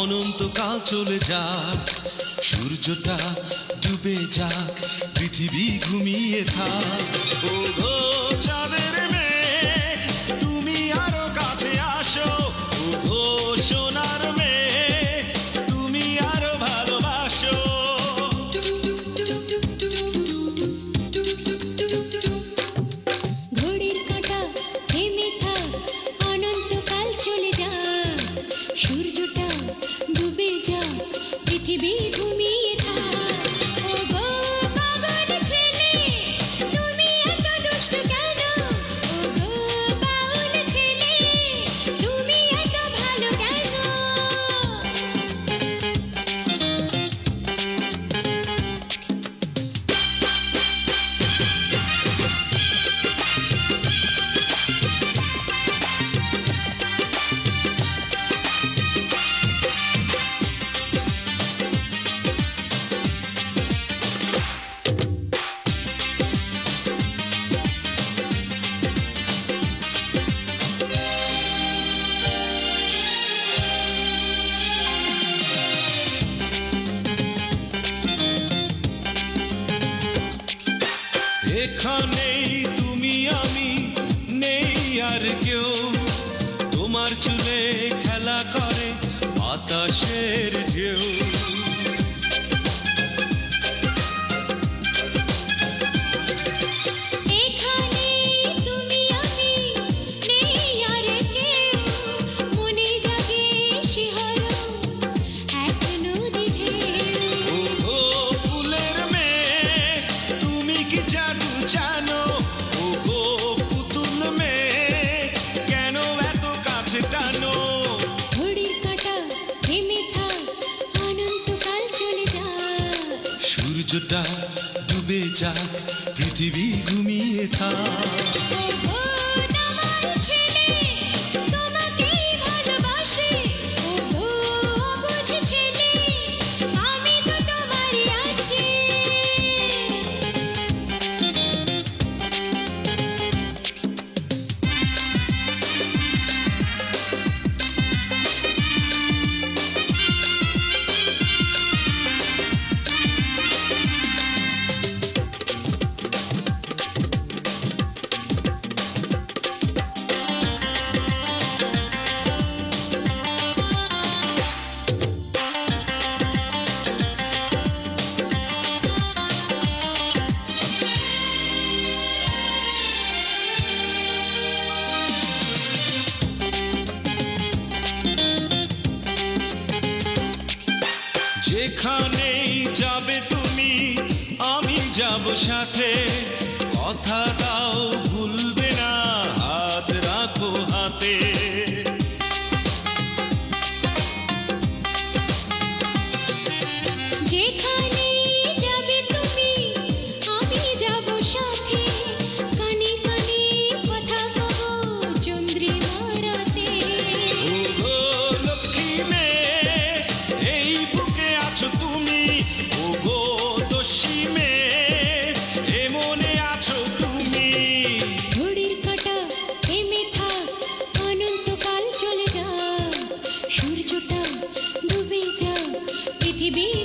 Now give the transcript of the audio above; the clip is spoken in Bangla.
অনন্তকাল চলে যাক সূর্যটা ডুবে যাক পৃথিবী ঘুমিয়ে থাক। ও গো চাবে की बीच Today. সূর্যটা ডুবে যাক পৃথিবী ঘুমিয়ে থাক। যেখানেই যাবে তুমি আমি যাব সাথে। কথা দাও